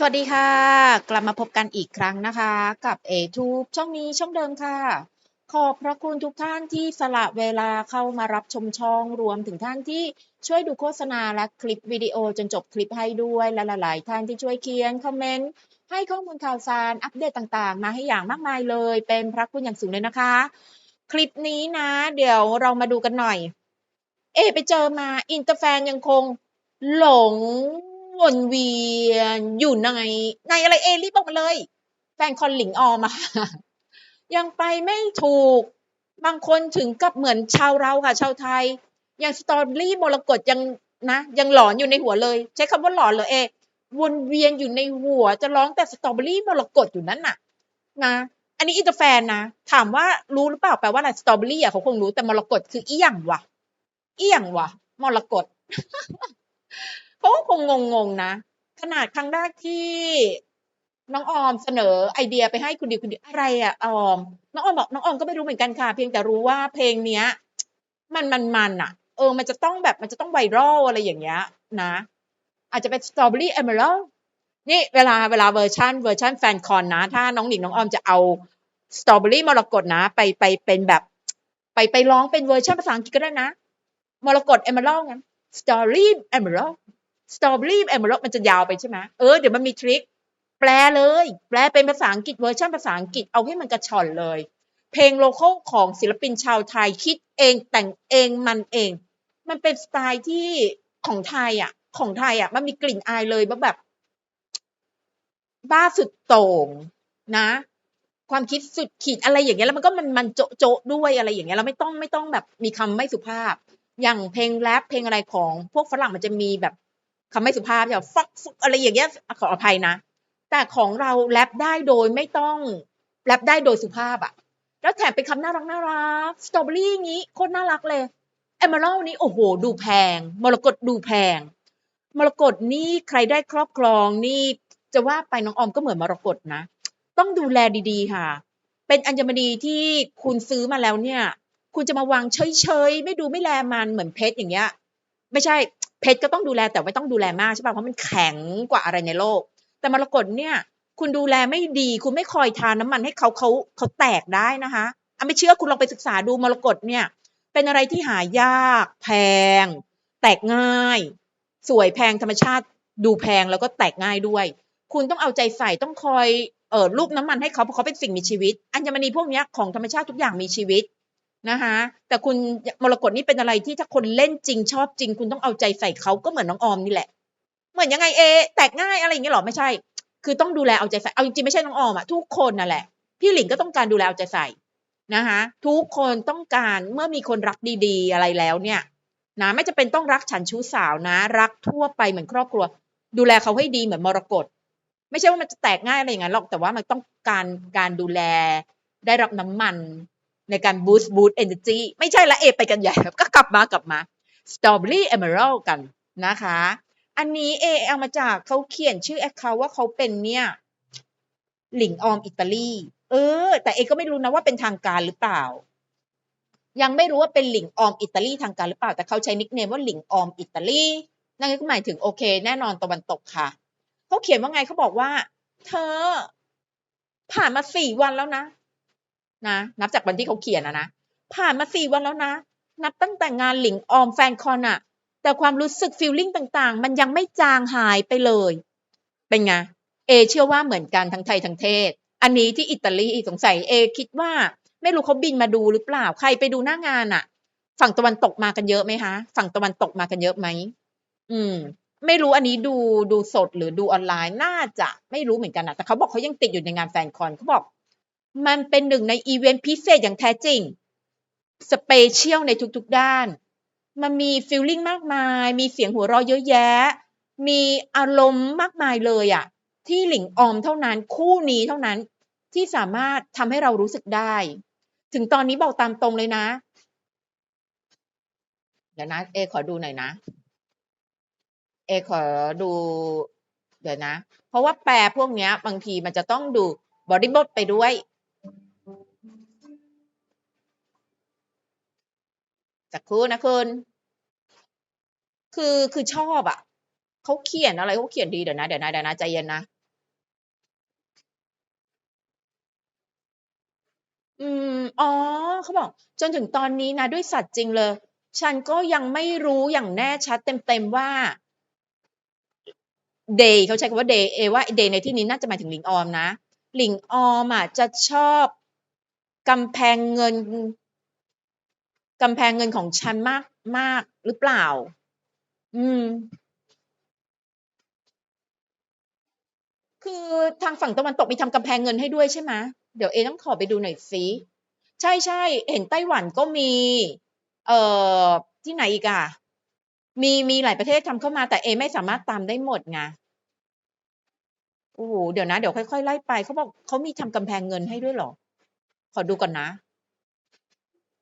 สวัสดีค่ะ กลับมาพบกันอีกครั้งนะคะ กับ a t u b e ช่องนี้ช่องเดิมค่ะ ขอบพระคุณทุกท่านที่สละเวลาเข้ามารับชมช่องรวมถึงท่านที่ช่วยดูโฆษณาและคลิปวิดีโอจนจบคลิปให้ด้วยและหลายๆท่านที่ช่วยเขียนคอมเมนต์ให้ข้อมูลข่าวสารอัปเดตต่างๆ มาให้อย่างมากมายเลย เป็นพระคุณอย่างสูงเลยนะคะ คลิปนี้นะ เดี๋ยวเรามาดูกันหน่อย เอ ไปเจอมาอินเตอร์แฟนยังคงหลง วนเวียนอยู่ในในอะไรเอรีบบอกมาเลย แฟนคอนหลิงออมอะค่ะยังไปไม่ถูก บางคนถึงกับเหมือนชาวเราค่ะ ชาวไทย อย่างสตอรี่มรกตยังนะยังหลอนอยู่ในหัวเลย ใช้คำว่าหลอนเลยเอวนเวียนอยู่ในหัวจะร้องแต่สตรอเบอรี่มรกตอยู่นั่นน่ะ นะ อันนี้อินเตอร์แฟนนะ ถามว่ารู้หรือเปล่าแปลว่าอะไรสตรอเบอรี่อะเขาคงรู้แต่มรกตคืออีหยังวะอีหยังวะมรกต เขาก็คงงงๆนะ ขนาดครั้งแรกที่น้องออมเสนอไอเดียไปให้คุณดิวคุณดิวอะไรอะออม น้องออมบอกน้องออมก็ไม่รู้เหมือนกันค่ะ เพียงแต่รู้ว่าเพลงเนี้ย มันมันมันอะเออ มันจะต้องแบบมันจะต้องไวรัลอะไรอย่างเงี้ยนะ อาจจะเป็น Strawberry Emerald นี่เวลาเวลาเวอร์ชันเวอร์ชันแฟนคอนนะ ถ้าน้องหนิงน้องออมจะเอา Strawberry มรกตนะ ไปไปเป็นแบบ ไปไปร้องเป็นเวอร์ชันภาษาอังกฤษก็ได้นะมรกต Emerald งั้น Story Emerald Strawberry Emerald มั สตอรี่แอมเบอร์ล็อกมันจะยาวไปใช่ไหมเออเดี๋ยวมันมีทริคแปลเลย แปลเป็นภาษาอังกฤษเวอร์ชันภาษาอังกฤษเอาให้มันกระชอนเลย เพลงโลโก้ของศิลปินชาวไทยคิดเองแต่งเองมันเอง มันเป็นสไตล์ที่ของไทยอะ ของไทยอะ มันมีกลิ่นอายเลยแบบ บ้าสุดโต่งนะ ความคิดสุดขีดอะไรอย่างเงี้ยแล้วมันก็มันมันโจโจด้วยอะไรอย่างเงี้ยเราไม่ต้องไม่ต้องแบบมีคำไม่สุภาพ อย่างเพลงแรปเพลงอะไรของพวกฝรั่งมันจะมีแบบ คำไม่สุภาพอย่างฟักฟุกอะไรอย่างเงี้ยขออภัยนะ แต่ของเราแรปได้โดยไม่ต้องแรปได้โดยสุภาพอะแล้วแถมเป็นคำน่ารักน่ารักสตรอเบอรี่นี้โคตรน่ารักเลยเอมเมอรัลนี้โอ้โห ดูแพง มรกตดูแพง มรกตนี่ใครได้ครอบครองนี่จะว่าไปน้องออมก็เหมือนมรกตนะ ต้องดูแลดีๆค่ะ เป็นอัญมณีที่คุณซื้อมาแล้วเนี่ย คุณจะมาวางเฉยๆ ไม่ดูไม่แลมันเหมือนเพชรอย่างเงี้ย ไม่ใช่ เพชรก็ต้องดูแลแต่ไม่ต้องดูแลมากใช่ป่ะเพราะมันแข็งกว่าอะไรในโลก แต่มรกตเนี่ย คุณดูแลไม่ดี คุณไม่คอยทานน้ำมันให้เขาเขาเขาแตกได้นะคะอะไม่เชื่อคุณลองไปศึกษาดูมรกตเนี่ย เป็นอะไรที่หายากแพง แตกง่าย สวยแพงธรรมชาติดูแพงแล้วก็แตกง่ายด้วย คุณต้องเอาใจใส่ต้องคอยเอ่อรูปน้ำมันให้เขาเพราะเขาเป็นสิ่งมีชีวิต อัญมณีพวกนี้ของธรรมชาติทุกอย่างมีชีวิต นะคะแต่คุณมรกตนี่เป็นอะไรที่ถ้าคนเล่นจริงชอบจริง คุณต้องเอาใจใส่เขาก็เหมือนน้องออมนี่แหละ เหมือนยังไงเอ แตกง่ายอะไรอย่างเงี้ยหรอไม่ใช่ คือต้องดูแลเอาใจใส่เอาจริงๆไม่ใช่น้องออมอะทุกคนนั่นแหละ พี่หลิงก็ต้องการดูแลเอาใจใส่นะคะทุกคนต้องการเมื่อมีคนรักดีๆ อะไรแล้วเนี่ยนะไม่จะเป็นต้องรักฉันชู้สาวนะ รักทั่วไปเหมือนครอบครัว ดูแลเขาให้ดีเหมือนมรกตไม่ใช่ว่ามันจะแตกง่ายอะไรอย่างนั้นหรอกแต่ว่ามันต้องการการดูแลได้รับน้ำมัน ในการบูสต์บูสต์เอเนอร์จีไม่ใช่ละเอไปกันใหญ่ก็กลับมากลับมา Strawberry Emerald กันนะคะ อันนี้เอเอามาจากเขาเขียนชื่อแอคเคาว่าเขาเป็นเนี่ยหลิงออมอิตาลีเออ แต่เอก็ไม่รู้นะว่าเป็นทางการหรือเปล่า ยังไม่รู้ว่าเป็นหลิงออมอิตาลีทางการหรือเปล่า แต่เขาใช้นิกเนมว่าหลิงออมอิตาลีนั่นก็หมายถึงโอเค แน่นอนตะวันตกค่ะเขาเขียนว่าไงเขาบอกว่า เธอ ผ่านมาสี่วันแล้วนะ นะ นับจากวันที่เขาเขียนนะนะ ผ่านมาสี่วันแล้วนะ นับตั้งแต่งานหลิงออมแฟนคอนอะแต่ความรู้สึกฟีลลิ่งต่างๆ มันยังไม่จางหายไปเลย เป็นไง เอเชื่อว่าเหมือนกันทั้งไทยทั้งเทศ อันนี้ที่อิตาลีสงสัยเอคิดว่า ไม่รู้เขาบินมาดูหรือเปล่า ใครไปดูหน้างานอะฝั่งตะวันตกมากันเยอะไหมคะ ฝั่งตะวันตกมากันเยอะไหม อืม ไม่รู้อันนี้ดูดูสดหรือดูออนไลน์ น่าจะไม่รู้เหมือนกันนะแต่เขาบอกเขายังติดอยู่ในงานแฟนคอนเขาบอก มันเป็นหนึ่งในอีเวนต์พิเศษอย่างแท้จริง สเปเชียลในทุกๆด้าน มันมีฟีลลิ่งมากมาย มีเสียงหัวเราะเยอะแยะ มีอารมณ์มากมายเลยอะที่หลิงออมเท่านั้นคู่นี้เท่านั้นที่สามารถทำให้เรารู้สึกได้ ถึงตอนนี้บอกตามตรงเลยนะ เดี๋ยวนะ เอ ขอดูหน่อยนะ เอ ขอดู เดี๋ยวนะ เพราะว่าแปลพวกนี้บางทีมันจะต้องดูบริบทไปด้วย จากครู่นะคุณ คือคือชอบอะ่ะเขาเขียนอะไรเขาเขียนดีเดี๋ยวนะเดี๋ยวนะเดี๋ยวนะใจเย็นนะอืม อ๋อ เขาบอก จนถึงตอนนี้นะ ด้วยสัตว์จริงเลย ฉันก็ยังไม่รู้อย่างแน่ชัดเต็มๆว่า เดย์เขาใช้คำว่าเดย์เอว่าเดย์ในที่นี้น่าจะหมายถึงหลิงออมนะ หลิงออมอะจะชอบกำแพงเงิน กำแพงเงินของฉันมากมากหรือเปล่า?อืม คือทางฝั่งตะวันตกมีทำกำแพงเงินให้ด้วยใช่ไหม?เดี๋ยวเอต้องขอไปดูหน่อยสิใช่ๆเห็นไต้หวันก็มี เอ่อที่ไหนอีกอะมีมีหลายประเทศทำเข้ามาแต่เอไม่สามารถตามได้หมดไงโอ้โฮเดี๋ยวนะ เดี๋ยวค่อยๆไล่ไปเขาบอกเขามีทำกำแพงเงินให้ด้วยหรอ?ขอดูก่อนนะ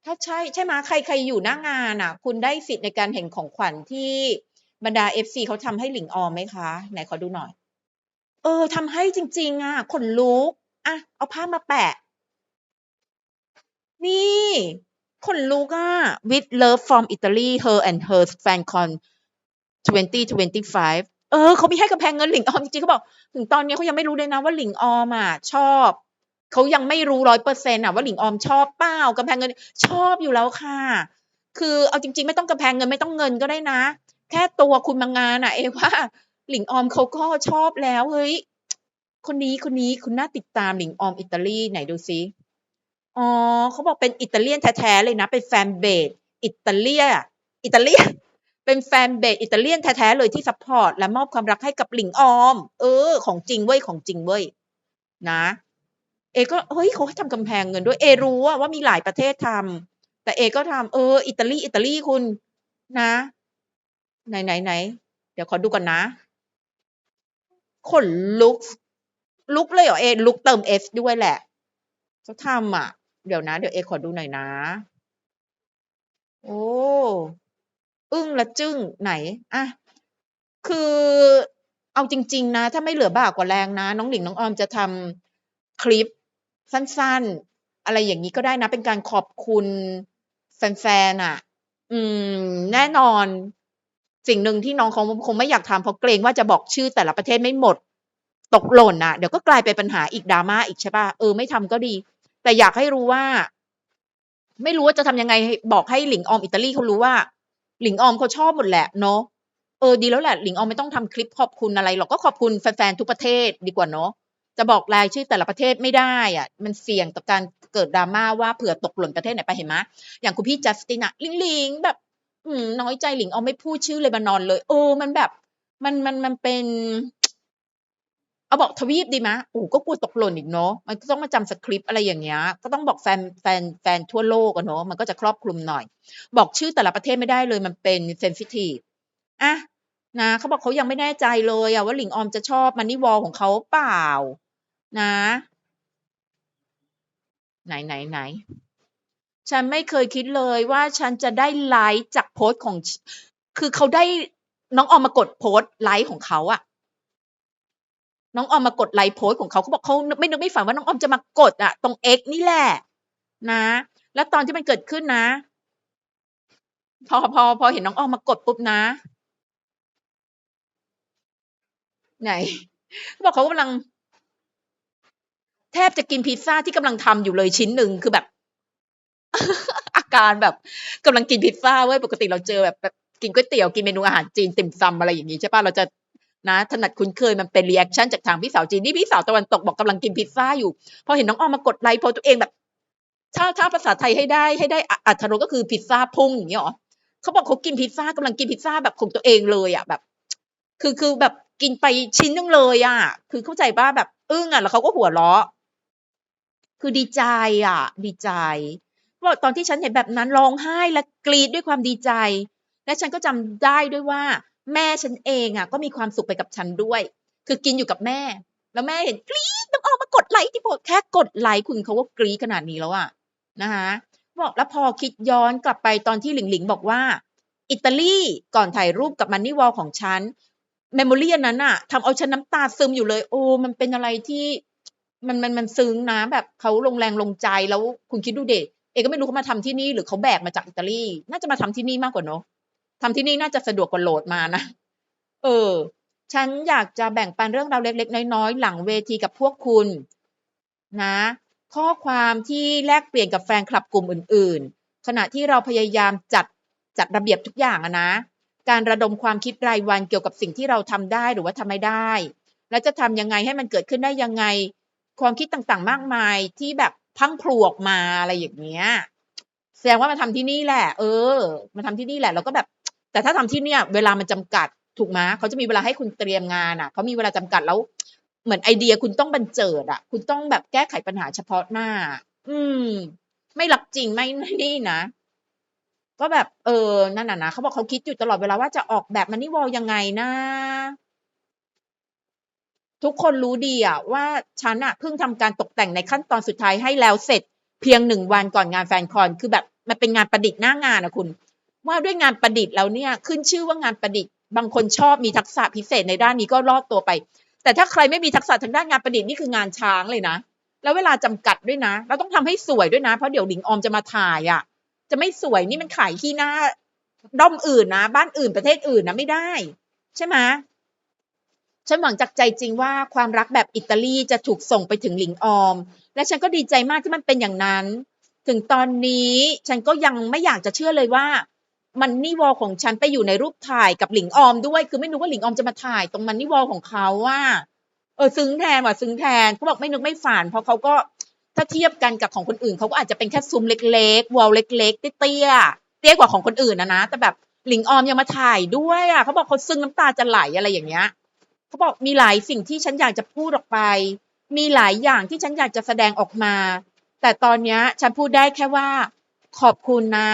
ถ้าใช่ใช่ไหม?ใครใครอยู่หน้างานน่ะ คุณได้สิทธิ์ในการเห็นของขวัญที่บรรดา FC เขาทำให้หลิงออมไหมคะ?ไหนขอดูหน่อย เออทำให้จริง ๆ อะขนลุกอะเอาภามาแปะ นี่ขนลุกอะ With love from Italy her and her FanCon 2025 เออ เขามีให้กำแพงเงินหลิงออมจริงๆเขาบอก ถึงตอนนี้เขายังไม่รู้เลยนะว่าหลิงออมอะ ชอบ เขายังไม่รู้100%อร์เซ็นต์อะว่าหลิงออมชอบเปล่ากำแพงเงินชอบอยู่แล้วค่ะ คือเอาจริง ๆ ไม่ต้องกำแพงเงินไม่ต้องเงินก็ได้นะ แค่ตัวคุณมางานอะเอว่าหลิงออมเขาก็ชอบแล้วเฮ้ยคนนี้คนนี้คุณน่าติดตามหลิงออมอิตาลีไหนดูซิอ๋อเขาบอกเป็นอิตาเลียนแท้ๆเลยนะเป็นแฟนเบสอิตาเลียอิตาเลียเป็นแฟนเบสอิตาเลียนแท้ๆเลยที่ซัปพอร์ตและมอบความรักให้กับหลิงออม เออ ของจริงเว้ยของจริงเว้ยนะ เอก็เฮ้ยเขาทำกำแพงเงินด้วยเอรู้ว่ามีหลายประเทศทำแต่เอก็ทำเออ อิตาลีอิตาลีคุณนะ ไหนๆๆเดี๋ยวขอดูก่อนนะ ขนลุกลุกเลยเหรอเอ?ลุกเติม S ด้วยแหละเขาทำอะเดี๋ยวนะ เดี๋ยวเอขอดูหน่อยนะ โอ้อึ้งและจึ้งไหนอะคือเอาจริง ๆ นะ ถ้าไม่เหลือบากกว่าแรงนะ น้องหลิงน้องออมจะทำคลิป สั้น ๆ อะไรอย่างงี้ก็ได้นะ เป็นการขอบคุณแฟนๆอะอืม แน่นอน สิ่งหนึ่งที่น้องเขาคงไม่อยากทำเพราะเกรงว่าจะบอกชื่อแต่ละประเทศไม่หมด ตกหล่นน่ะ เดี๋ยวก็กลายเป็นปัญหาอีก drama อีกใช่ปล่า?เออไม่ทำก็ดี แต่อยากให้รู้ว่า ไม่รู้ว่าจะทำยังไงบอกให้หลิงออมอิตาลีเขารู้ว่า หลิงออมเขาชอบหมดแหละเนาะเออดีแล้วแหละหลิงออมไม่ต้องทำคลิปขอบคุณอะไรหรอกก็ขอบคุณแฟนๆทุกประเทศดีกว่าเนาะ จะบอกรายชื่อแต่ละประเทศไม่ได้อะมันเสี่ยงต่อการเกิด drama ว่าเผื่อตกหล่นประเทศไหนไปเห็นไหม?อย่างคุณพี่จัสตินอะหลิงๆแบบอืน้อยใจหลิงออมไม่พูดชื่อเลบานอนเลยเออมันแบบ มันมันมันเป็น เอาบอกทวีปดีไหม?โอ้โฮก็กลัวตกหล่นอีกเนาะมันก็ต้องมาจำสคริปต์อะไรอย่างเงี้ย ก็ต้องบอกแฟนแฟนแฟนทั่วโลกอะเนาะมันก็จะครอบคลุมหน่อย บอกชื่อแต่ละประเทศไม่ได้เลยมันเป็นเซนซิทิฟอะนะเขาบอกเขายังไม่แน่ใจเลยอะว่าหลิงออมจะชอบ Money Wall ของเขาเปล่า นะ ไหนๆๆฉันไม่เคยคิดเลยว่าฉันจะได้ไลก์จากโพสต์ของ คือเขาได้น้องออมมากดโพสต์ไลก์ของเขาอะน้องออมมากดไลก์โพสต์ของเขาเขาบอกเขาไม่นึกไม่ฝันว่าน้องออมจะมากดอะตรง X นี่แหละนะ แล้วตอนที่มันเกิดขึ้นนะ พอพอพอเห็นน้องออมมากดปุ๊บนะ ไหนเขาบอกเขากำลัง แทบจะกินพิซซ่าที่กำลังทำอยู่เลยชิ้นหนึ่งคือแบบ อาการแบบกำลังกินพิซซ่าเว้ยปกติเราเจอแบบแบบกินก๋วยเตี๋ยวกินเมนูอาหารจีนติ่มซำอะไรอย่างงี้ใช่ปล่า?เราจะนะถนัดคุ้นเคยมันเป็นรีแอกชันจากทางพี่สาวจีนนี่พี่สาวตะวันตกบอกกำลังกินพิซซ่าอยู่ พอเห็นน้องออมมากดไลก์โพสต์ตัวเองแบบถ้าถ้าภาษาไทยให้ได้ให้ได้ออรรก็คือพิซซ่าพุ่งอย่างงี้เหรอ?เขาบอกเขากินพิซซ่ากำลังกินพิซซ่าแบบของตัวเองเลยอะแบบ คือคือแบบกินไปชิ้นหนึ่งเลยอะคือเข้าใจเปล่า?แบบอึ้งอะแล้วเขาก็หัวเราะ คือดีใจอะ ดีใจเขาตอนที่ฉันเห็นแบบนั้นร้องไห้และกรีดด้วยความดีใจ และฉันก็จำได้ด้วยว่า แม่ฉันเองอะ ก็มีความสุขไปกับฉันด้วย คือกินอยู่กับแม่ แล้วแม่เห็นกรีดน้องออมมากดไลก์ที่โพสแค่กดไลก์คุณเขาก็กรีดขนาดนี้แล้วอะนะคะบอกแล้วพอคิดย้อนกลับไปตอนที่หลิงหลิงบอกว่า อิตาลีก่อนถ่ายรูปกับ Money Wall ของฉัน memory อันนั้นน่ะทำเอาฉันน้ำตาซึมอยู่เลยเออมันเป็นอะไรที่ มันมันมันซึ้งนะแบบเขาลงแรงลงใจแล้วคุณคิดดูเดิเอก็ไม่รู้เขามาทำที่นี่หรือเขาแบกมาจากอิตาลีน่าจะมาทำที่นี่มากกว่าเนาะทำที่นี่น่าจะสะดวกกว่าโหลดมานะเออ ฉันอยากจะแบ่งปันเรื่องราวเล็ก ๆ น้อยๆหลังเวทีกับพวกคุณ นะ ข้อความที่แลกเปลี่ยนกับแฟนคลับกลุ่มอื่น ๆ ขณะที่เราพยายามจัดจัดระเบียบทุกอย่างอะนะ การระดมความคิดรายวันเกี่ยวกับสิ่งที่เราทำได้หรือว่าทำไม่ได้ แล้วจะทำยังไงให้มันเกิดขึ้นได้ยังไง ความคิดต่างๆ มากมายที่แบบพังพลูออกมาอะไรอย่างเงี้ยแสดงว่ามาทำที่นี่แหละ เออ มาทำที่นี่แหละ แล้วก็แบบ แต่ถ้าทำที่เนี่ย เวลามันจำกัดถูกไหมเขาจะมีเวลาให้คุณเตรียมงานอะเขามีเวลาจำกัดแล้ว เหมือนไอเดียคุณต้องบันเจิดอะ คุณต้องแบบแก้ไขปัญหาเฉพาะหน้า อืม ไม่รักจริงไม่นี่นะก็แบบเออนั่นน่ะนะเขาบอกเขาคิดอยู่ตลอดเวลาว่าจะออกแบบมันนี่วอลยังไงนะ ทุกคนรู้ดีอะว่าฉันอะเพิ่งทำการตกแต่งในขั้นตอนสุดท้ายให้แล้วเสร็จเพียงหนึ่งวันก่อนงานแฟนคอนคือแบบมันเป็นงานประดิษฐ์หน้างานอะคุณ ว่าด้วยงานประดิษฐ์แล้วเนี่ยขึ้นชื่อว่างานประดิษฐ์ บางคนชอบมีทักษะพิเศษในด้านนี้ก็รอดตัวไป แต่ถ้าใครไม่มีทักษะทางด้านงานประดิษฐ์นี่คืองานช้างเลยนะ แล้วเวลาจำกัดด้วยนะ เราต้องทำให้สวยด้วยนะ เพราะเดี๋ยวหลิงออมจะมาถ่ายอะจะไม่สวยนี่มันขายขี้หน้าด้อมอื่นนะ บ้านอื่นประเทศอื่นนะไม่ได้ ใช่ไหม ฉันหวังจากใจจริงว่าความรักแบบอิตาลีจะถูกส่งไปถึงหลิงออม และฉันก็ดีใจมากที่มันเป็นอย่างนั้น ถึงตอนนี้ฉันก็ยังไม่อยากจะเชื่อเลยว่า มันนี่วอลของฉันไปอยู่ในรูปถ่ายกับหลิงออมด้วย คือไม่นึกว่าหลิงออมจะมาถ่าย ตรงมันนี่วอลของเขาว่า เออซึ้งแทนว่ะซึ้งแทนเขาบอกไม่นึกไม่ฝัน เพราะเขาก็ถ้าเทียบกันกับของคนอื่นเขาก็อาจจะเป็นแค่ซุ้มเล็กๆวอลเล็กๆเตี้ยๆเตี้ยกว่าของคนอื่นนะนะแต่แบบหลิงออมยังมาถ่ายด้วยอะเขาบอกเขาซึ้งน้ำตาจะไหลอะไรอย่างเงี้ย เขาบอกมีหลายสิ่งที่ฉันอยากจะพูดออกไป มีหลายอย่างที่ฉันอยากจะแสดงออกมา แต่ตอนนี้ฉันพูดได้แค่ว่า ขอบคุณนะ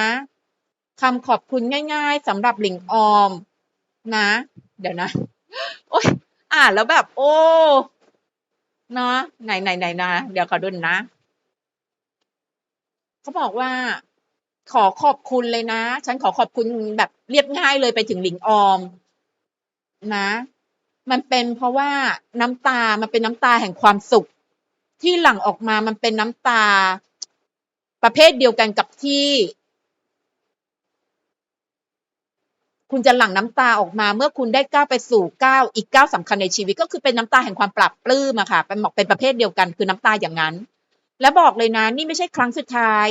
คำขอบคุณง่ายๆสำหรับหลิงออม นะ เดี๋ยวนะ โอ๊ยอ่านแล้วแบบ โอ้เนาะไหนไหนไหนนะเดี๋ยวขอดูนะเขาบอกว่า ขอขอบคุณเลยนะ ฉันขอขอบคุณแบบเรียบง่ายเลยไปถึงหลิงออม นะ มันเป็นเพราะว่าน้ำตา มันเป็นน้ำตาแห่งความสุข ที่หลั่งออกมา มันเป็นน้ำตา ประเภทเดียวกันกับที่ คุณจะหลั่งน้ำตาออกมา เมื่อคุณได้ก้าวไปสู่ก้าวอีกก้าวสำคัญในชีวิต ก็คือเป็นน้ำตาแห่งความปรับปลื้มอะค่ะ เป็นบอกเป็นประเภทเดียวกัน คือน้ำตาอย่างนั้น และบอกเลยนะ นี่ไม่ใช่ครั้งสุดท้าย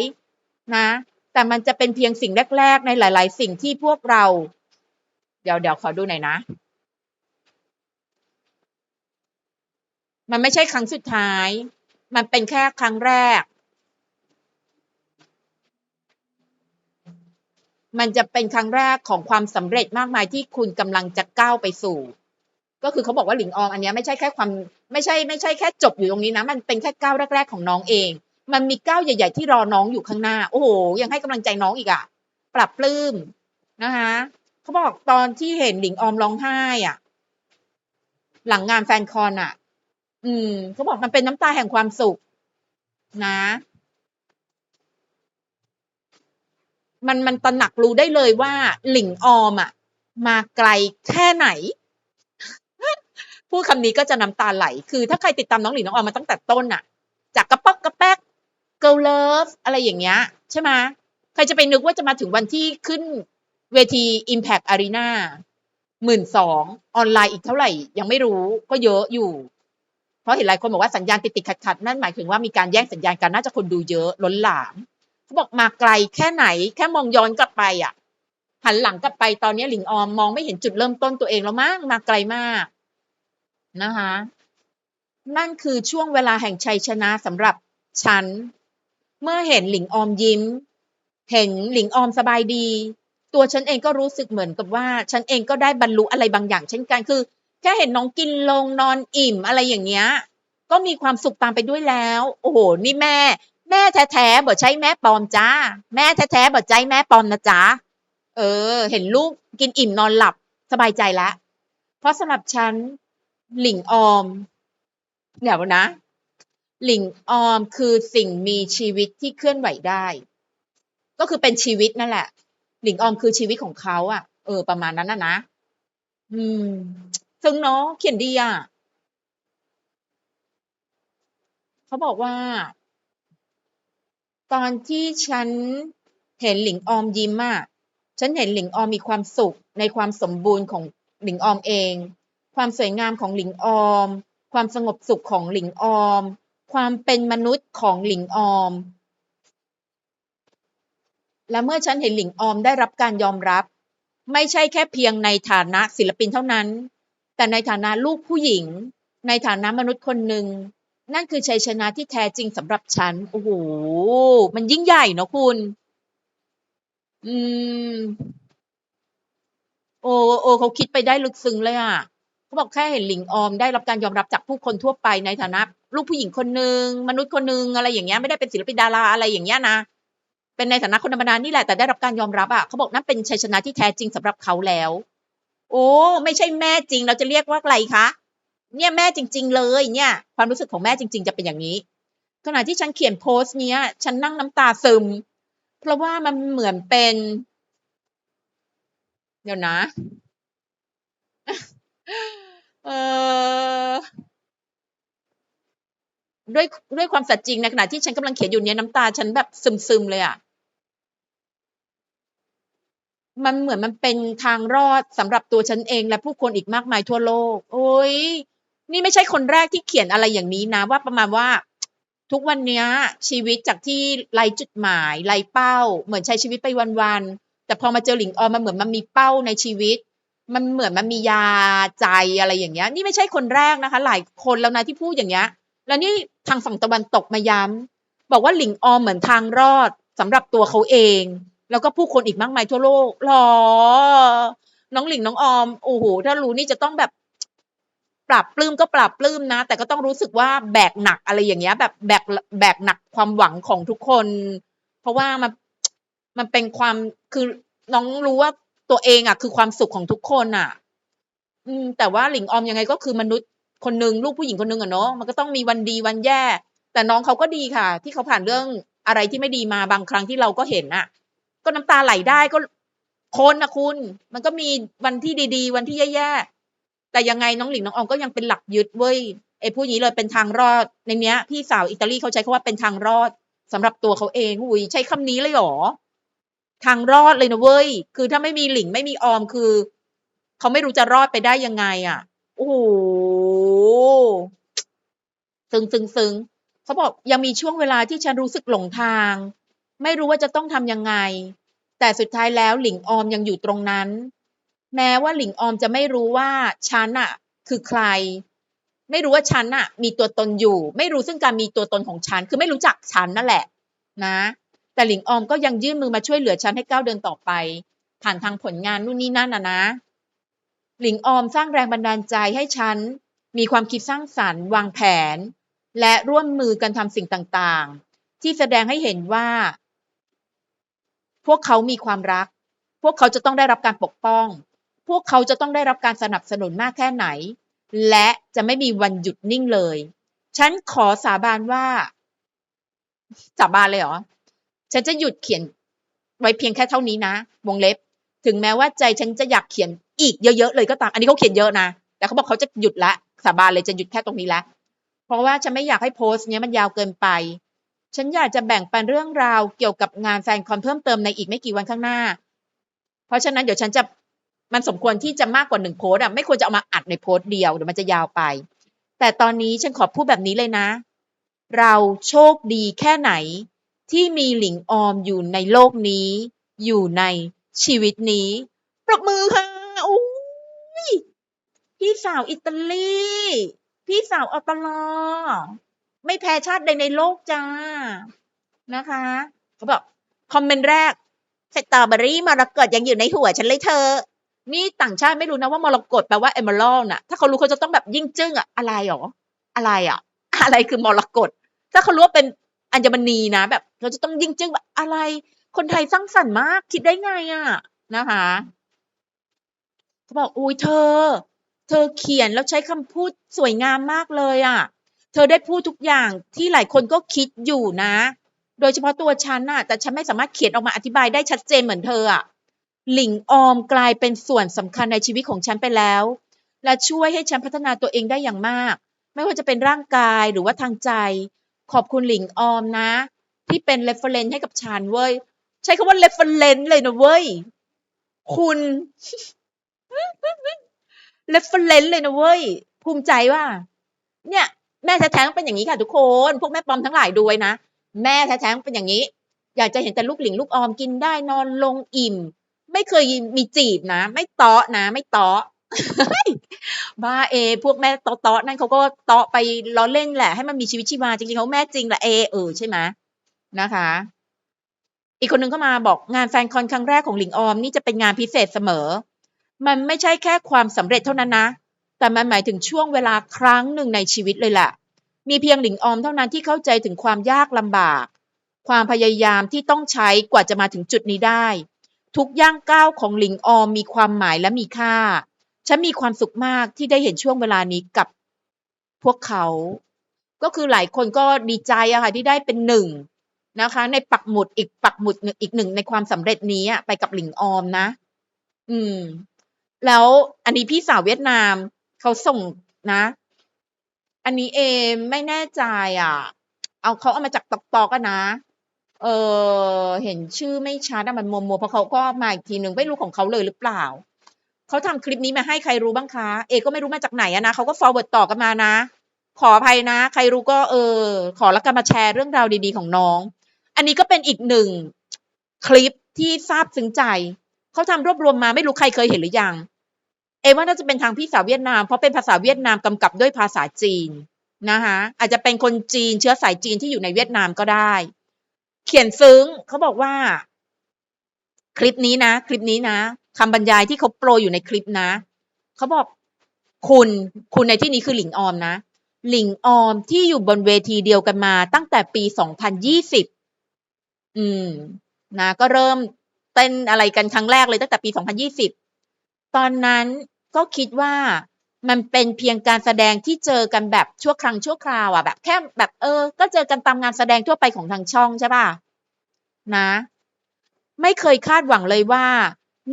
นะ แต่มันจะเป็นเพียงสิ่งแรก ๆ ในหลาย ๆ สิ่งที่พวกเรา เดี๋ยวเดี๋ยวขอดูหน่อยนะ มันไม่ใช่ครั้งสุดท้าย มันเป็นแค่ครั้งแรก มันจะเป็นครั้งแรกของความสำเร็จมากมายที่คุณกำลังจะก้าวไปสู่ ก็คือเขาบอกว่าหลิงออมอันนี้ไม่ใช่แค่ความไม่ใช่ไม่ใช่แค่จบอยู่ตรงนี้นะ มันเป็นแค่ก้าวแรก ๆ ของน้องเอง มันมีก้าวใหญ่ ๆ ที่รอน้องอยู่ข้างหน้า โอ้โห ยังให้กำลังใจน้องอีกอะปรับปลื้มนะคะเขาบอกตอนที่เห็นหลิงออมร้องไห้อะ หลังงานแฟนคอนอะ อืมเขาบอกมันเป็นน้ำตาแห่งความสุข นะ มันมันตระหนักรู้ได้เลยว่า หลิงออมอะมาไกลแค่ไหน พูดคำนี้ก็จะน้ำตาไหล คือถ้าใครติดตามน้องหลิงน้องออมมาตั้งแต่ต้นอะจากกระป๊อกกระแป๊ก girl love อะไรอย่างเงี้ย ใช่ไหมใครจะไปนึกว่าจะมาถึงวันที่ขึ้นเวที Impact Arena หมื่นสองออนไลน์อีกเท่าไหร่ ยังไม่รู้ก็เยอะอยู่ เพราะเห็นหลายคนบอกว่าสัญญาณติดติดขัดขัดนั่นหมายถึงว่ามีการแย่งสัญญาณกันน่าจะคนดูเยอะล้นหลามเขาบอกมาไกลแค่ไหน แค่มองย้อนกลับไปอะหันหลังกลับไปตอนนี้หลิงออมมองไม่เห็นจุดเริ่มต้นตัวเองแล้วมั้งมาไกลมากนะคะนั่นคือช่วงเวลาแห่งชัยชนะสำหรับฉัน เมื่อเห็นหลิงออมยิ้ม เห็นหลิงออมสบายดี ตัวฉันเองก็รู้สึกเหมือนกับว่า ฉันเองก็ได้บรรลุอะไรบางอย่างเช่นกันคือ แค่เห็นน้องกินลงนอนอิ่มอะไรอย่างเงี้ย ก็มีความสุขตามไปด้วยแล้ว โอ้โห นี่แม่ แม่แท้ๆบ่ใช่แม่ปลอมจ้า แม่แท้ๆบ่ใจแม่ปลอมนะจ๊ะเออ เห็นลูกกินอิ่มนอนหลับสบายใจแล้วเพราะสำหรับฉันหลิงออม เดี๋ยวนะ หลิงออมคือสิ่งมีชีวิตที่เคลื่อนไหวได้ ก็คือเป็นชีวิตนั่นแหละ หลิงออมคือชีวิตของเขาอะ เออ ประมาณนั้นนะนะ อืม ซึ่งเนาะเขียนดีอะเขาบอกว่า ตอนที่ฉันเห็นหลิงออมยิ้มอะฉันเห็นหลิงออมมีความสุขในความสมบูรณ์ของหลิงออมเอง ความสวยงามของหลิงออม ความสงบสุขของหลิงออม ความเป็นมนุษย์ของหลิงออม และเมื่อฉันเห็นหลิงออมได้รับการยอมรับ ไม่ใช่แค่เพียงในฐานะศิลปินเท่านั้น แต่ในฐานะลูกผู้หญิง ในฐานะมนุษย์คนหนึ่งนั่นคือชัยชนะที่แท้จริงสำหรับฉัน โอ้โห มันยิ่งใหญ่เนอะคุณ อืม โอ้โอ้เขาคิดไปได้ลึกซึ้งเลยอะ เขาบอกแค่เห็นหลิงออมได้รับการยอมรับจากผู้คนทั่วไปในฐานะ ลูกผู้หญิงคนหนึ่งมนุษย์คนหนึ่งอะไรอย่างเงี้ยไม่ได้เป็นศิลปินดาราอะไรอย่างเงี้ยนะ เป็นในฐานะคนธรรมดานี่แหละแต่ได้รับการยอมรับอะเขาบอกนั่นเป็นชัยชนะที่แท้จริงสำหรับเขาแล้ว โอ้ ไม่ใช่แม่จริง เราจะเรียกว่าอะไรคะ เนี่ยแม่จริง ๆ เลยเนี่ย ความรู้สึกของแม่จริง ๆ จะเป็นอย่างนี้ ขณะที่ฉันเขียนโพสต์เนี้ย ฉันนั่งน้ำตาซึม เพราะว่ามันเหมือนเป็น เดี๋ยวนะ เออด้วยด้วยความสัตย์จริงในขณะที่ฉันกำลังเขียนอยู่เนี้ยน้ำตาฉันแบบซึมๆเลยอะ่ะ มันเหมือนมันเป็นทางรอดสำหรับตัวฉันเอง และผู้คนอีกมากมายทั่วโลก โอ้ยนี่ไม่ใช่คนแรกที่เขียนอะไรอย่างนี้นะ ว่าประมาณว่า ทุกวันนี้ชีวิตจากที่ไรจุดหมายไรเป้า เหมือนใช้ชีวิตไปวันๆแต่พอมาเจอหลิงออมมันเหมือนมันมีเป้าในชีวิต มันเหมือนมันมียาใจอะไรอย่างเงี้ย นี่ไม่ใช่คนแรกนะคะ หลายคนแล้วนะที่พูดอย่างเงี้ยแล้วนี่ทางฝั่งตะวันตกมาย้ำบอกว่าหลิงออมเหมือนทางรอดสำหรับตัวเขาเอง แล้วก็ผู้คนอีกมากมายทั่วโลกหรอ น้องหลิงน้องออม โอ้โห ถ้ารู้นี่จะต้องแบบปรับปลื้มก็ปรับปลื้มนะ แต่ก็ต้องรู้สึกว่าแบกหนักอะไรอย่างเงี้ย แบบแบกแบกหนักความหวังของทุกคน เพราะว่ามันมันเป็นความคือน้องรู้ว่าตัวเองอะ คือความสุขของทุกคนอะ อืม แต่ว่าหลิงออมยังไงก็คือมนุษย์คนหนึ่งลูกผู้หญิงคนหนึ่งอะเนาะมันก็ต้องมีวันดีวันแย่ แต่น้องเขาก็ดีค่ะ ที่เขาผ่านเรื่องอะไรที่ไม่ดีมาบางครั้งที่เราก็เห็นอะ ก็น้ำตาไหลได้ก็คนนะคุณ มันก็มีวันที่ดีๆ วันที่แย่ๆแต่ยังไงน้องหลิงน้องออมก็ยังเป็นหลักยึดเว้ยไอ้ผู้นี้เลยเป็นทางรอดในเนี้ย พี่สาวอิตาลีเขาใช้คำว่าเป็นทางรอดสำหรับตัวเขาเองหุยใช้คำนี้เลยหรอทางรอดเลยนะเว้ย คือถ้าไม่มีหลิงไม่มีออมคือ เขาไม่รู้จะรอดไปได้ยังไง อะ โอ้โหซึ้งซึ้งซึ้งเขาบอกยังมีช่วงเวลาที่ฉันรู้สึกหลงทาง ไม่รู้ว่าจะต้องทำยังไง แต่สุดท้ายแล้วหลิงออมยังอยู่ตรงนั้น แม้ว่าหลิงออมจะไม่รู้ว่าฉันอะคือใคร ไม่รู้ว่าฉันอะมีตัวตนอยู่ ไม่รู้ซึ่งการมีตัวตนของฉัน คือไม่รู้จักฉันนั่นแหละ นะ แต่หลิงออมก็ยังยื่นมือมาช่วยเหลือฉันให้ก้าวเดินต่อไป ผ่านทางผลงานนู่นนี่นั่นนะนะ หลิงออมสร้างแรงบันดาลใจให้ฉัน มีความคิดสร้างสรรค์ วางแผน และร่วมมือกันทำสิ่งต่างๆ ที่แสดงให้เห็นว่า พวกเขามีความรัก พวกเขาจะต้องได้รับการปกป้อง พวกเขาจะต้องได้รับการสนับสนุนมากแค่ไหน และจะไม่มีวันหยุดนิ่งเลย ฉันขอสาบานว่า สาบานเลยเหรอ ฉันจะหยุดเขียนไว้เพียงแค่เท่านี้นะ วงเล็บ ถึงแม้ว่าใจฉันจะอยากเขียนอีกเยอะๆเลยก็ตาม อันนี้เขาเขียนเยอะนะ แต่เขาบอกเขาจะหยุดละ สาบานเลยจะหยุดแค่ตรงนี้ละ เพราะว่าฉันไม่อยากให้โพสต์เนี้ยมันยาวเกินไป ฉันอยากจะแบ่งปันเรื่องราวเกี่ยวกับงานแฟนคอนเพิ่มเติมในอีกไม่กี่วันข้างหน้า เพราะฉะนั้นเดี๋ยวฉันจะมันสมควรที่จะมากกว่าหนึ่งโพสอะไม่ควรจะเอามาอัดในโพสเดียวเดี๋ยวมันจะยาวไป แต่ตอนนี้ฉันขอพูดแบบนี้เลยนะ เราโชคดีแค่ไหน ที่มีหลิงออมอยู่ในโลกนี้ อยู่ในชีวิตนี้ปรบมือค่ะโอ้ยพี่สาวอิตาลี พี่สาวออตลอ ไม่แพ้ชาติใดในโลกจ้านะคะเขาบอกคอมเมนต์แรกสตรอเบอรี่มรกตยังอยู่ในหัวฉันเลยเธอ นี่ต่างชาติไม่รู้นะว่ามรกตแปลว่าเอเมอรัลน่ะ ถ้าเขารู้เขาจะต้องแบบยิ่งจึ้งอะอะไรหรอ อะไรอะอะไรคือมรกต ถ้าเขารู้ว่าเป็นอัญมณีนะแบบเราจะต้องยิ่งจึ้งแบบอะไร คนไทยสร้างสรรค์มาก คิดได้ไงอะนะคะเขาบอกอุ้ยเธอ เธอเขียนแล้วใช้คำพูดสวยงามมากเลยอะ เธอได้พูดทุกอย่างที่หลายคนก็คิดอยู่นะ โดยเฉพาะตัวฉันน่ะ แต่ฉันไม่สามารถเขียนออกมาอธิบายได้ชัดเจนเหมือนเธออะหลิงออมกลายเป็นส่วนสำคัญในชีวิตของฉันไปแล้ว และช่วยให้ฉันพัฒนาตัวเองได้อย่างมาก ไม่ว่าจะเป็นร่างกายหรือว่าทางใจ ขอบคุณหลิงออมนะ ที่เป็น reference ให้กับฉันเว้ย ใช้คำว่า reference เลยนะเว้ย คุณ reference เลยนะเว้ย ภูมิใจว่า เนี่ย แม่แท้ๆเป็นอย่างนี้ค่ะทุกคน พวกแม่ปอมทั้งหลายดูไว้นะ แม่แท้ๆเป็นอย่างนี้ อยากจะเห็นแต่ลูกหลิงลูกออมกินได้นอนลงอิ่ม ไม่เคยมีจีบนะ ไม่เตาะนะ ไม่เตาะบ้าเอ พวกแม่เตาะเตาะนั่นเขาก็เตาะไปล้อเล่นแหละ ให้มันมีชีวิตชีวาจริงๆเขาแม่จริงแหละเอเออใช่ไหมนะคะ อีกคนนึงก็มาบอกงานแฟนคอนครั้งแรกของหลิงออมนี่จะเป็นงานพิเศษเสมอ มันไม่ใช่แค่ความสำเร็จเท่านั้นนะ แต่มันหมายถึงช่วงเวลาครั้งหนึ่งในชีวิตเลยแหละ มีเพียงหลิงออมเท่านั้นที่เข้าใจถึงความยากลำบาก ความพยายามที่ต้องใช้กว่าจะมาถึงจุดนี้ได้ ทุกย่างก้าวของหลิงออมมีความหมายและมีค่า ฉันมีความสุขมากที่ได้เห็นช่วงเวลานี้กับพวกเขา ก็คือหลายคนก็ดีใจอะค่ะที่ได้เป็นหนึ่งนะคะ ในปักหมุดอีกปักหมุดหนึ่งอีกหนึ่งในความสำเร็จนี้ไปกับหลิงออมนะ อืม แล้วอันนี้พี่สาวเวียดนาม เขาส่งนะ อันนี้เอไม่แน่ใจอะ เอาเขาเอามาจากตอกตอกกันนะเออเห็นชื่อไม่ชัดอะมันโมโมเพราะเขาก็มาอีกทีหนึ่งไม่รู้ของเขาเลยหรือเปล่าเขาทำคลิปนี้มาให้ใครรู้บ้างคะ เอก็ไม่รู้มาจากไหนอะนะเขาก็ forward ต่อกันมานะ ขออภัยนะ ใครรู้ก็เออ ขอแล้วกันมาแชร์เรื่องราวดีๆของน้อง อันนี้ก็เป็นอีกหนึ่งคลิปที่ซาบซึ้งใจ เขาทำรวบรวมมาไม่รู้ใครเคยเห็นหรือยัง เอว่าน่าจะเป็นทางพี่สาวเวียดนาม เพราะเป็นภาษาเวียดนามกำกับด้วยภาษาจีนนะคะอาจจะเป็นคนจีนเชื้อสายจีนที่อยู่ในเวียดนามก็ได้ เขียนซึ้งเขาบอกว่า คลิปนี้นะ คลิปนี้นะคำบรรยายที่เขาโปรยอยู่ในคลิปนะเขาบอกคุณคุณในที่นี้คือหลิงออมนะ หลิงออมที่อยู่บนเวทีเดียวกันมาตั้งแต่ปี 2020 อืมนะ ก็เริ่มเต้นอะไรกันครั้งแรกเลยตั้งแต่ปี 2020 ตอนนั้นก็คิดว่ามันเป็นเพียงการแสดงที่เจอกันแบบชั่วครั้งชั่วคราวอะแบบแค่แบบเออ ก็เจอกันตามงานแสดงทั่วไปของทางช่องใช่ป่ะนะ ไม่เคยคาดหวังเลยว่า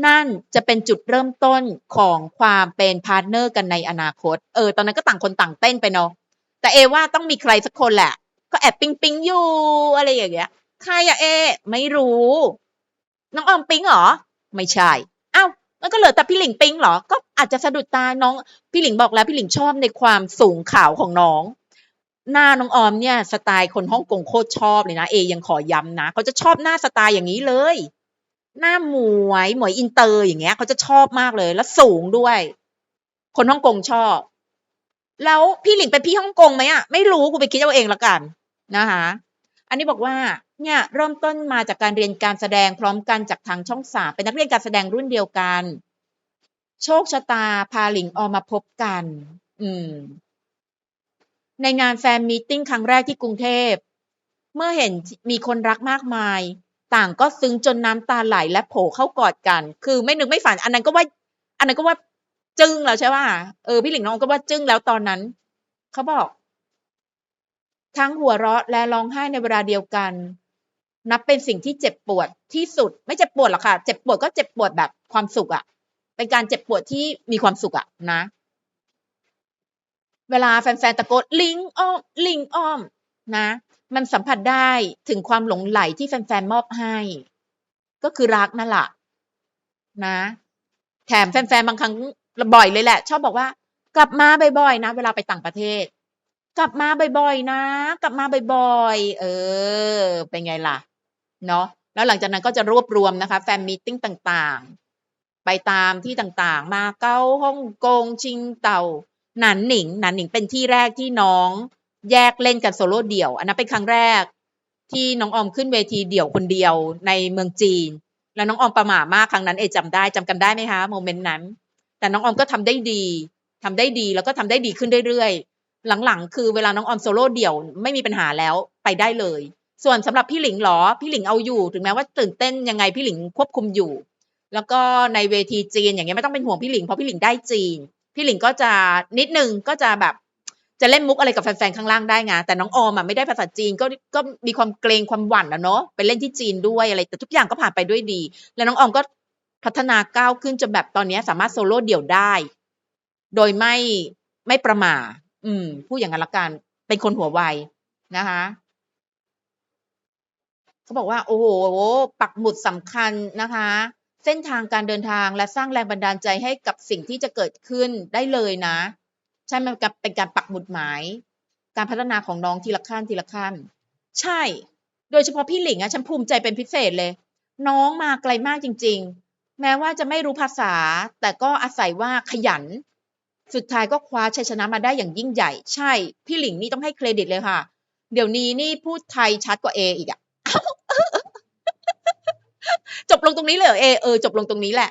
นั่นจะเป็นจุดเริ่มต้นของความเป็นพาร์ทเนอร์กันในอนาคต เออ ตอนนั้นก็ต่างคนต่างเต้นไปเนาะแต่เอว่าต้องมีใครสักคนแหละ ก็แอบปิ๊งปิ๊งอยู่อะไรอย่างเงี้ยใครอะเอ ไม่รู้ น้องออมปิ๊งเหรอ ไม่ใช่ มันก็เหลือแต่พี่หลิงปิ๊งเหรอ ก็อาจจะสะดุดตาน้อง พี่หลิงบอกแล้วพี่หลิงชอบในความสูงขาวของน้อง หน้าน้องออมเนี่ยสไตล์คนฮ่องกงโคตรชอบเลยนะเอยังขอย้ำนะเขาจะชอบหน้าสไตล์อย่างนี้เลย หน้าหมวยหมวยอินเตอร์อย่างเงี้ยเขาจะชอบมากเลยแล้วสูงด้วย คนฮ่องกงชอบ แล้วพี่หลิงเป็นพี่ฮ่องกงไหมอะไม่รู้กูไปคิดเอาเองละกันนะคะ อันนี้บอกว่าเนี่ยเริ่มต้นมาจากการเรียนการแสดงพร้อมกันจากทางช่องสามเป็นนักเรียนการแสดงรุ่นเดียวกัน โชคชะตาพาหลิงออมมาพบกัน อืม ในงานแฟนมีตติ้งครั้งแรกที่กรุงเทพ เมื่อเห็นมีคนรักมากมาย ต่างก็ซึ้งจนน้ำตาไหลและโผล่เข้ากอดกัน คือไม่นึกไม่ฝัน อันนั้นก็ว่า อันนั้นก็ว่าจึ้งแล้วใช่ป่ะเออพี่หลิงน้องก็ว่าจึ้งแล้วตอนนั้นเขาบอก ทั้งหัวเราะและร้องไห้ในเวลาเดียวกัน นับเป็นสิ่งที่เจ็บปวดที่สุด ไม่เจ็บปวดหรอกค่ะ เจ็บปวดก็เจ็บปวดแบบความสุขอะเป็นการเจ็บปวดที่มีความสุขอะนะ เวลาแฟนๆตะโกนลิงอ้อมลิงอ้อมนะ มันสัมผัสได้ถึงความหลงไหลที่แฟนๆมอบให้ ก็คือรักนั่นแหละนะ แถมแฟนๆบางครั้งบ่อยเลยแหละ ชอบบอกว่ากลับมาบ่อยๆนะ เวลาไปต่างประเทศ กลับมาบ่อยๆนะ กลับมาบ่อยๆ เออ เป็นไงล่ะ เนาะแล้วหลังจากนั้นก็จะรวบรวมนะคะ แฟนมีตติ้งต่างๆ ไปตามที่ต่างๆ มาเก๊าฮ่องกงชิงเต่าหนันหนิงหนันหนิงเป็นที่แรกที่น้อง แยกเล่นกันโซโล่เดี่ยว อันนั้นเป็นครั้งแรก ที่น้องออมขึ้นเวทีเดี่ยวคนเดียวในเมืองจีน แล้วน้องออมประหม่ามากครั้งนั้นเอจำได้จำกันได้ไหมคะโมเมนต์นั้น แต่น้องออมก็ทำได้ดีทำได้ดีแล้วก็ทำได้ดีขึ้นเรื่อยๆ หลังๆ คือเวลาน้องออมโซโล่เดี่ยวไม่มีปัญหาแล้วไปได้เลย ส่วนสำหรับพี่หลิงหรอ พี่หลิงเอาอยู่ ถึงแม้ว่าตื่นเต้นยังไงพี่หลิงควบคุมอยู่ แล้วก็ในเวทีจีนอย่างเงี้ยไม่ต้องเป็นห่วงพี่หลิงเพราะพี่หลิงได้จีน พี่หลิงก็จะนิดนึงก็จะแบบจะเล่นมุกอะไรกับแฟนๆข้างล่างได้ไงแต่น้องออมอะไม่ได้ภาษาจีนก็ก็มีความเกรงความหวั่นอะเนาะไปเล่นที่จีนด้วยอะไร แต่ทุกอย่างก็ผ่านไปด้วยดี แล้วน้องออมก็พัฒนาก้าวขึ้นจนแบบตอนนี้สามารถโซโล่เดี่ยวได้ โดยไม่ไม่ประมาท อืมพูดอย่างนั้นละกัน เป็นคนหัวไวนะคะเขาบอกว่าโอ้โหปักหมุดสำคัญนะคะ เส้นทางการเดินทางและสร้างแรงบันดาลใจให้กับสิ่งที่จะเกิดขึ้นได้เลยนะ ใช่มกับเป็นการปักหมุดหมาย การพัฒนาของน้องทีละขั้นทีละขั้น ใช่ โดยเฉพาะพี่หลิงอะฉันภูมิใจเป็นพิเศษเลย น้องมาไกลมากจริง ๆ แม้ว่าจะไม่รู้ภาษา แต่ก็อาศัยว่าขยัน สุดท้ายก็คว้าชัยชนะมาได้อย่างยิ่งใหญ่ ใช่ พี่หลิงนี่ต้องให้เครดิตเลยค่ะ เดี๋ยวนี้นี่พูดไทยชัดกว่าเออีกอะจบลงตรงนี้เลยเอเออจบลงตรงนี้แหละ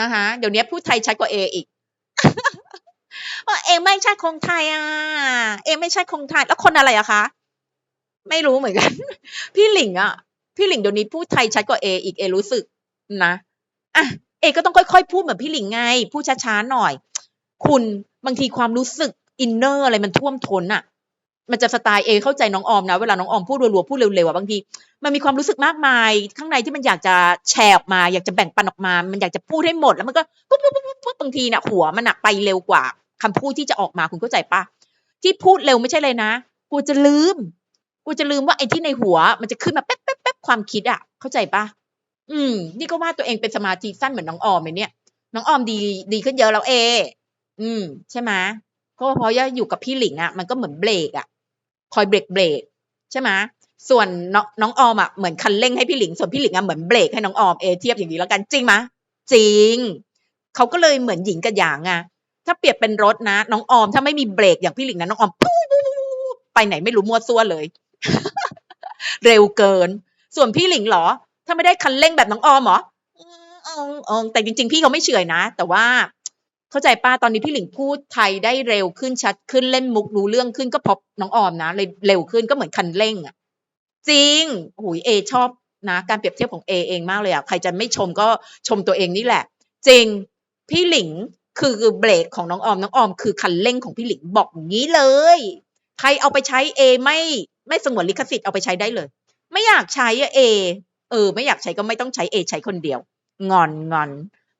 นะคะเดี๋ยวนี้พูดไทยชัดกว่าเออีกว่าเอไม่ใช่คนไทยอะเอไม่ใช่คนไทย แล้วคนอะไรอะคะ ไม่รู้เหมือนกัน พี่หลิงอะพี่หลิงเดี๋ยวนี้พูดไทยชัดกว่าเออีกเอรู้สึกนะอะเอก็ต้องค่อยๆพูดเหมือนพี่หลิงไง พูดช้าๆหน่อย คุณบางทีความรู้สึกอินเนอร์อะไรมันท่วมท้นอะมันจะสไตล์เอเข้าใจน้องออมนะเวลาน้องออมพูดรัวๆพูดเร็วๆอะบางทีมันมีความรู้สึกมากมาย ข้างในที่มันอยากจะแชร์ออกมา อยากจะแบ่งปันออกมา มันอยากจะพูดให้หมดแล้วมันก็ปุ๊บปุ๊บปุ๊บปุ๊บบางทีน่ะหัวมันอะไปเร็วกว่าคำพูดที่จะออกมาคุณเข้าใจปะที่พูดเร็วไม่ใช่เลยนะกูจะลืมกูจะลืมว่าไอ้ที่ในหัว มันจะขึ้นมาแป๊บแป๊บแป๊บความคิดอะเข้าใจปะอืม นี่ก็ว่าตัวเองเป็นสมาธิสั้นเหมือนน้องออมเลยเนี่ย น้องออมดีดีขึ้นเยอะแล้วเอ อืม ใช่ไหมก็เพราะว่าอยู่กับพี่หลิงอะมันก็เหมือนเบรกอะคอยเบรกเบรกใช่ไหมส่วนน้องน้องออมอะเหมือนคันเร่งให้พี่หลิง ส่วนพี่หลิงอะเหมือนเบรกให้น้องออมเอเทียบอย่างนี้แล้วกันจริงไหมจริงเขาก็เลยเหมือนหญิงกับหยางอะถ้าเปรียบเป็นรถนะ น้องออม ถ้าไม่มีเบรกอย่างพี่หลิงนะน้องออมปุ๊บไปไหนไม่รู้มั่วซั่วเลย เร็วเกิน ส่วนพี่หลิงเหรอ ถ้าไม่ได้คันเร่งแบบน้องออมเหรอออององแต่จริง ๆ พี่เขาไม่เฉยนะ แต่ว่า เข้าใจป้าตอนนี้พี่หลิงพูดไทยได้เร็วขึ้นชัดขึ้นเล่นมุกรู้เรื่องขึ้นก็เพราะน้องออมนะเลยเร็วขึ้นก็เหมือนคันเร่งอะจริงหูยเอชอบนะการเปรียบเทียบของเอเองมากเลยอะใครจะไม่ชมก็ชมตัวเองนี่แหละ จริงพี่หลิงคือเบรกของน้องออมน้องออมคือคันเร่งของพี่หลิงบอกอย่างนี้เลย ใครเอาไปใช้เอไม่ไม่สงวนลิขสิทธิ์เอาไปใช้ได้เลย ไม่อยากใช้อะเอเออ ไม่อยากใช้ก็ไม่ต้องใช้เอใช้คนเดียว งอนงอน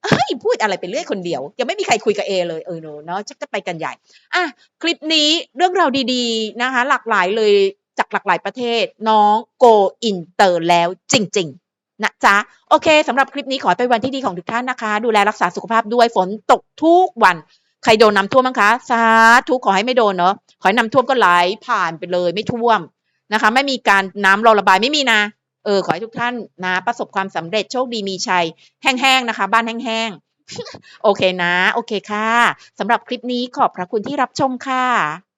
เฮ้ยพูดอะไรไปเรื่อยคนเดียว ยังไม่มีใครคุยกับเอเลยเออเนาะชักจะไปกันใหญ่อะคลิปนี้เรื่องราวดีๆนะคะ หลากหลายเลยจากหลากหลายประเทศ น้องโกอินเตอร์แล้วจริง ๆนะจ๊ะโอเคสำหรับคลิปนี้ขอให้เป็นวันที่ดีของทุกท่านนะคะ ดูแลรักษาสุขภาพด้วยฝนตกทุกวัน ใครโดนน้ำท่วมบ้างคะสาธุขอให้ไม่โดนเนาะขอให้น้ำท่วมก็ไหลผ่านไปเลยไม่ท่วมนะคะ ไม่มีการน้ำรอระบายไม่มีนะ เออขอให้ทุกท่านนะ ประสบความสำเร็จโชคดีมีชัย แห้งๆนะคะ บ้านแห้งๆ โอเคนะ โอเคค่ะสำหรับคลิปนี้ขอบพระคุณที่รับชมค่ะ